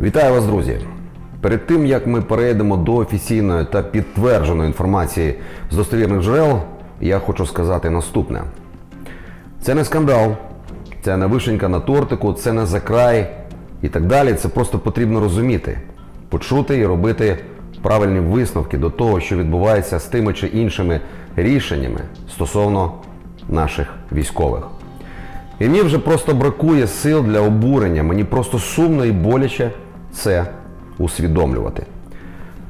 Вітаю вас, друзі! Перед тим як ми перейдемо до офіційної та підтвердженої інформації з достовірних джерел, я хочу сказати наступне: це не скандал, це не вишенька на тортику, це не закрай і так далі. Це просто потрібно розуміти, почути і робити правильні висновки до того, що відбувається з тими чи іншими рішеннями стосовно наших військових. І мені вже просто бракує сил для обурення. Мені просто сумно і боляче це усвідомлювати.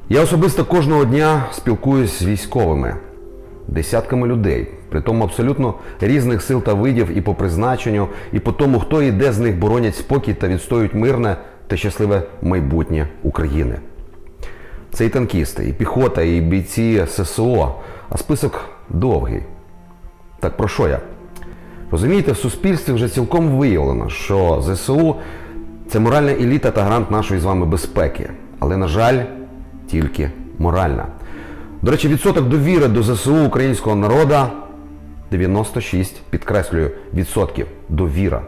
Я особисто кожного дня спілкуюсь з військовими, десятками людей, при тому абсолютно різних сил та видів і по призначенню, і по тому, хто і де з них боронять спокій та відстоюють мирне та щасливе майбутнє України. Це і танкісти, і піхота, і бійці ССО, а список довгий. Так про що я? Розумієте, в суспільстві вже цілком виявлено, що ЗСУ це моральна еліта та гарант нашої з вами безпеки. Але, на жаль, тільки моральна. До речі, відсоток довіри до ЗСУ українського народу 96, підкреслюю, відсотків довіра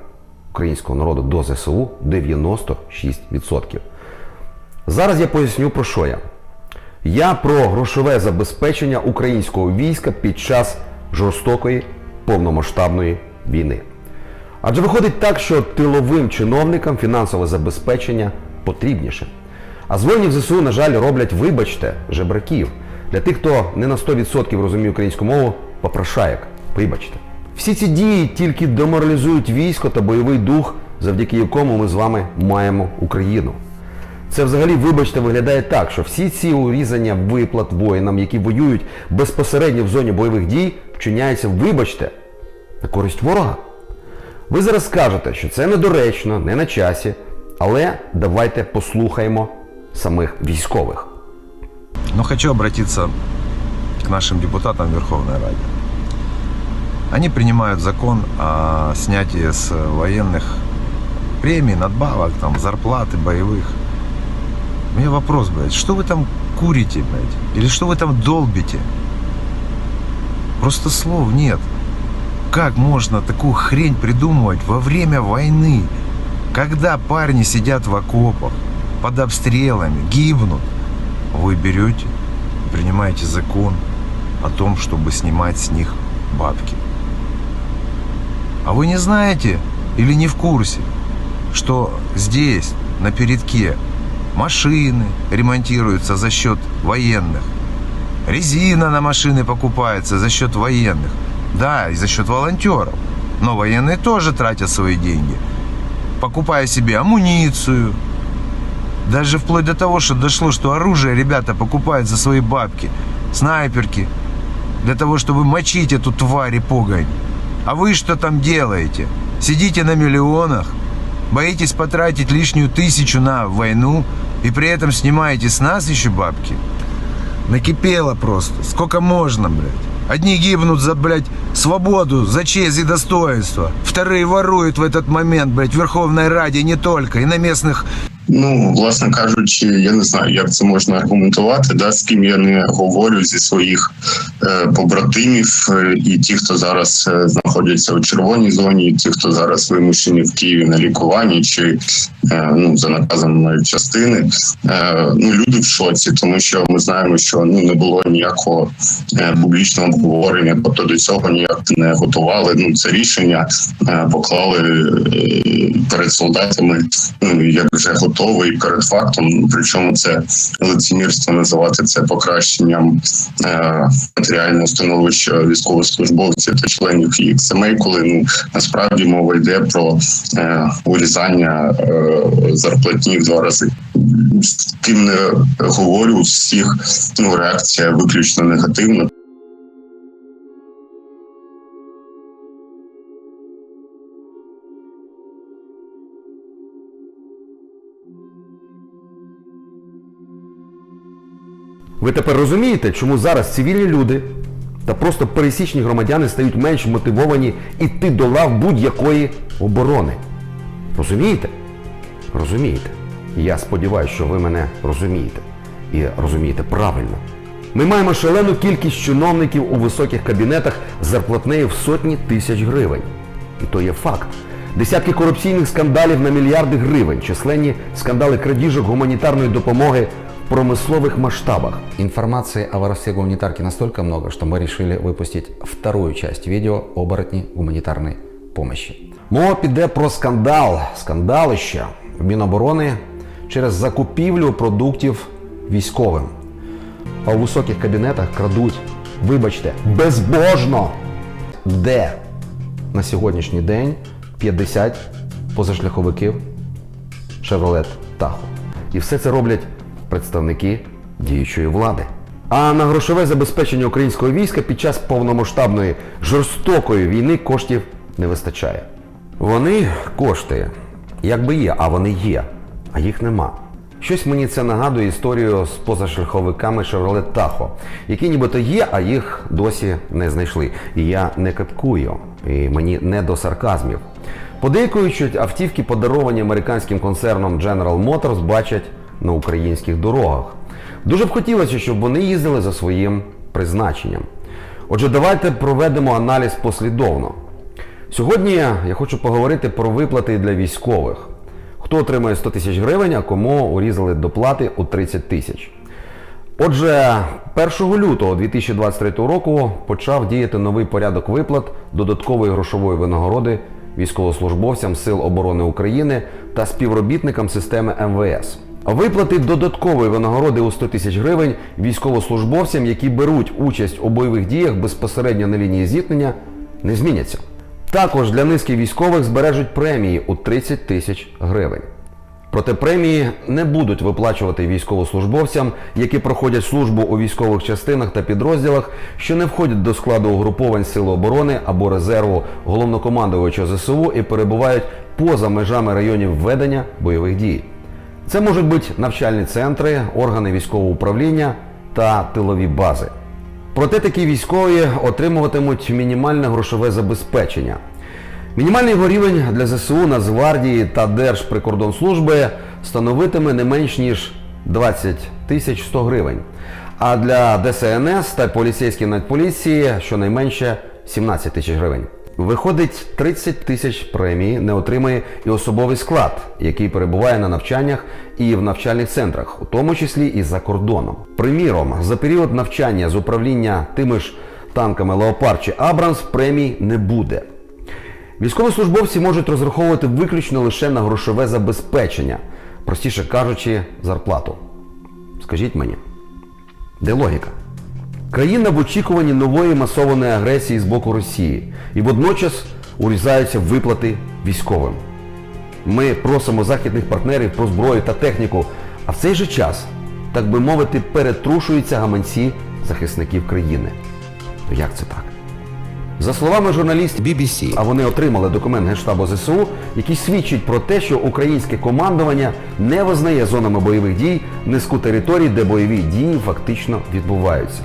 українського народу до ЗСУ 96%. Зараз я поясню про що я. Я про грошове забезпечення українського війська під час жорстокої повномасштабної війни. Адже виходить так, що тиловим чиновникам фінансове забезпечення потрібніше. А з воїнів ЗСУ, на жаль, роблять, вибачте, жебраків. Для тих, хто не на 100% розуміє українську мову, попрошаєк. Вибачте. Всі ці дії тільки деморалізують військо та бойовий дух, завдяки якому ми з вами маємо Україну. Це взагалі, вибачте, виглядає так, що всі ці урізання виплат воїнам, які воюють безпосередньо в зоні бойових дій, вчиняються, вибачте, на користь ворога. Ви зараз скажете, що це недоречно, не на часі, але давайте послухаємо самих військових. Но хочу обратиться к нашим депутатам Верховной Ради. Они принимают закон о снятии с военных премий, надбавок, там, зарплаты боевых. У меня вопрос, блядь, что вы там курите, блядь? Или что вы там долбите? Просто слов нет. Как можно такую хрень придумывать во время войны? Когда парни сидят в окопах, под обстрелами, гибнут, вы берете и принимаете закон о том, чтобы снимать с них бабки. А вы не знаете или не в курсе, что здесь, на передке, машины ремонтируются за счет военных, резина на машины покупается за счет военных, да, и за счет волонтеров. Но военные тоже тратят свои деньги, покупая себе амуницию, даже вплоть до того, что дошло, что оружие ребята покупают за свои бабки, снайперки, для того, чтобы мочить эту тварь и погонь. А вы что там делаете? Сидите на миллионах, боитесь потратить лишнюю тысячу на войну и при этом снимаете с нас еще бабки? Накипело просто. Сколько можно, блядь? Одни гибнут за, блядь, свободу, за честь и достоинство. Вторые воруют в этот момент, блядь, в Верховной Раде не только, и на местных Ну, власне кажучи, я не знаю, як це можна аргументувати, да, з ким я не говорю зі своїх е, побратимів, е, і ті, хто зараз е, знаходяться у червоній зоні, і ті, хто зараз вимушені в Києві на лікуванні, чи е, ну за наказом частини, е, ну люди в шоці, тому що ми знаємо, що ну не було ніякого е, публічного обговорення, тобто до цього ніяк не готували. Ну це рішення е, поклали е, перед солдатами, ну як вже готовий перед фактом. Причому це лицемірство називати це покращенням е, матеріального становища військовослужбовців та членів їх сімей, коли ну насправді мова йде про е, урізання е, зарплатні в два рази. З ким не говорю, у всіх ну реакція виключно негативна. Ви тепер розумієте, чому зараз цивільні люди та просто пересічні громадяни стають менш мотивовані йти до лав будь-якої оборони? Розумієте? Розумієте. Я сподіваюся, що ви мене розумієте. І розумієте правильно. Ми маємо шалену кількість чиновників у високих кабінетах з зарплатнею в сотні тисяч гривень. І то є факт. Десятки корупційних скандалів на мільярди гривень, численні скандали крадіжок гуманітарної допомоги в промислових масштабах. Информации о воровстве гуманитарки настолько много, что мы решили выпустить вторую часть видео оборотни гуманитарной помощи. Мова піде про скандал, скандалище Міноборони через закупівлю продуктів військовим. А у високих кабінетах крадуть, вибачте, безбожно. Де на сьогоднішній день 50 позашляховиків Chevrolet Tahoe. І все це роблять представники діючої влади. А на грошове забезпечення українського війська під час повномасштабної жорстокої війни коштів не вистачає. Вони кошти, якби є, а вони є, а їх нема. Щось мені це нагадує історію з позашляховиками Chevrolet Tahoe, які нібито є, а їх досі не знайшли. І я не капкую, і мені не до сарказмів. Подейкують, що автівки, подаровані американським концерном General Motors, бачать на українських дорогах. Дуже б хотілося, щоб вони їздили за своїм призначенням. Отже, давайте проведемо аналіз послідовно. Сьогодні я хочу поговорити про виплати для військових. Хто отримує 100 тисяч гривень, а кому урізали доплати у 30 тисяч. Отже, 1 лютого 2023 року почав діяти новий порядок виплат додаткової грошової винагороди військовослужбовцям Сил оборони України та співробітникам системи МВС. Виплати додаткової винагороди у 100 тисяч гривень військовослужбовцям, які беруть участь у бойових діях безпосередньо на лінії зіткнення, не зміняться. Також для низки військових збережуть премії у 30 тисяч гривень. Проте премії не будуть виплачувати військовослужбовцям, які проходять службу у військових частинах та підрозділах, що не входять до складу угруповань Сили оборони або резерву головнокомандувача ЗСУ і перебувають поза межами районів ведення бойових дій. Це можуть бути навчальні центри, органи військового управління та тилові бази. Проте такі військові отримуватимуть мінімальне грошове забезпечення. Мінімальний його рівень для ЗСУ, Нацгвардії та Держприкордонслужби становитиме не менш ніж 20 тисяч 100 гривень. А для ДСНС та поліцейської надполіції щонайменше 17 тисяч гривень. Виходить, 30 тисяч премії не отримає і особовий склад, який перебуває на навчаннях і в навчальних центрах, у тому числі і за кордоном. Приміром, за період навчання з управління тими ж танками Леопард чи Абрамс премій не буде. Військовослужбовці можуть розраховувати виключно лише на грошове забезпечення, простіше кажучи, зарплату. Скажіть мені, де логіка? Країна в очікуванні нової масованої агресії з боку Росії і водночас урізаються виплати військовим. Ми просимо західних партнерів про зброю та техніку, а в цей же час, так би мовити, перетрушуються гаманці захисників країни. То як це так? За словами журналістів BBC, а вони отримали документ Генштабу ЗСУ, який свідчить про те, що українське командування не визнає зонами бойових дій низку територій, де бойові дії фактично відбуваються.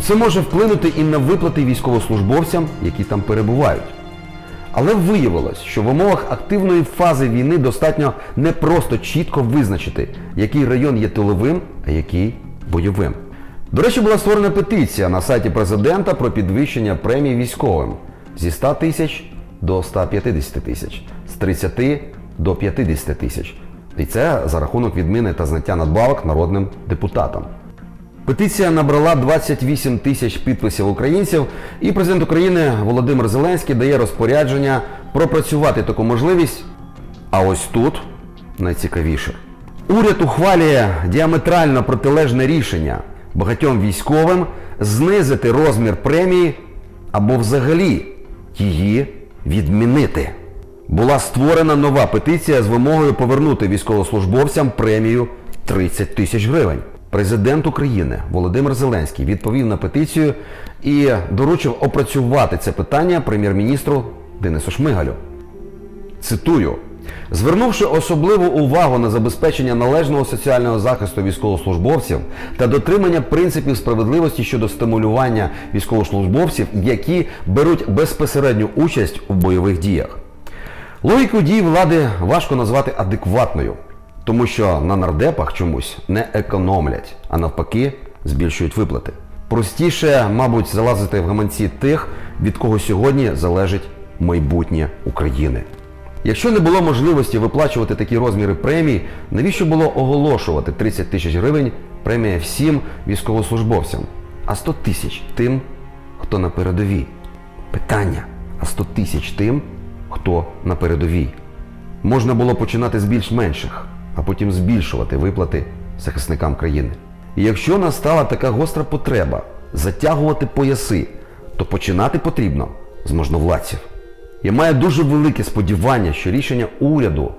Це може вплинути і на виплати військовослужбовцям, які там перебувають. Але виявилось, що в умовах активної фази війни достатньо не просто чітко визначити, який район є тиловим, а який бойовим. До речі, була створена петиція на сайті президента про підвищення премій військовим зі 100 тисяч до 150 тисяч, з 30 до 50 тисяч. І це за рахунок відміни та зняття надбавок народним депутатам. Петиція набрала 28 тисяч підписів українців, і президент України Володимир Зеленський дає розпорядження пропрацювати таку можливість. А ось тут найцікавіше. Уряд ухвалює діаметрально протилежне рішення багатьом військовим знизити розмір премії або взагалі її відмінити. Була створена нова петиція з вимогою повернути військовослужбовцям премію 30 тисяч гривень. Президент України Володимир Зеленський відповів на петицію і доручив опрацювати це питання прем'єр-міністру Денису Шмигалю. Цитую. Звернувши особливу увагу на забезпечення належного соціального захисту військовослужбовців та дотримання принципів справедливості щодо стимулювання військовослужбовців, які беруть безпосередню участь у бойових діях. Логіку дій влади важко назвати адекватною, тому що на нардепах чомусь не економлять, а навпаки збільшують виплати. Простіше, мабуть, залазити в гаманці тих, від кого сьогодні залежить майбутнє України. Якщо не було можливості виплачувати такі розміри премій, навіщо було оголошувати 30 тисяч гривень премія всім військовослужбовцям, а 100 тисяч тим, хто на передовій? Питання: а 100 тисяч тим, хто на передовій? Можна було починати з більш менших, а потім збільшувати виплати захисникам країни. І якщо настала така гостра потреба затягувати пояси, то починати потрібно з можновладців. Я маю дуже велике сподівання, що рішення уряду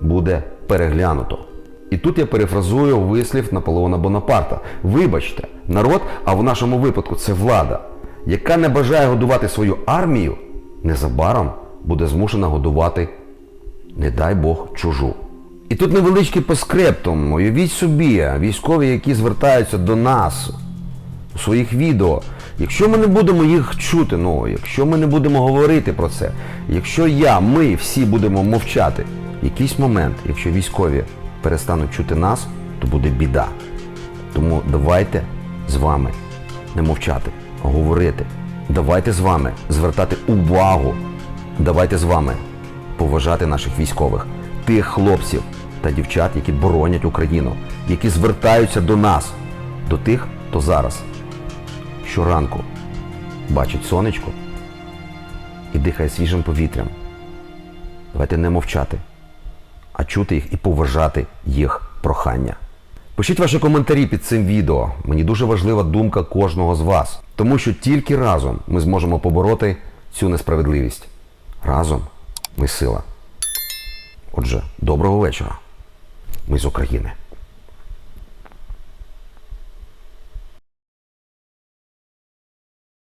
буде переглянуто. І тут я перефразую вислів Наполеона Бонапарта. Вибачте, народ, а в нашому випадку це влада, яка не бажає годувати свою армію, незабаром буде змушена годувати, не дай Бог, чужу. І тут невеличкий поскрептум. Уявіть собі, військові, які звертаються до нас у своїх відео. Якщо ми не будемо їх чути, ну, якщо ми не будемо говорити про це, якщо я, ми всі будемо мовчати, якийсь момент, якщо військові перестануть чути нас, то буде біда. Тому давайте з вами не мовчати, а говорити. Давайте з вами звертати увагу. Давайте з вами поважати наших військових, тих хлопців та дівчат, які боронять Україну, які звертаються до нас, до тих, хто зараз щоранку бачить сонечко і дихає свіжим повітрям. Давайте не мовчати, а чути їх і поважати їх прохання. Пишіть ваші коментарі під цим відео. Мені дуже важлива думка кожного з вас, тому що тільки разом ми зможемо побороти цю несправедливість. Разом ми сила. Отже, доброго вечора. Ми з України.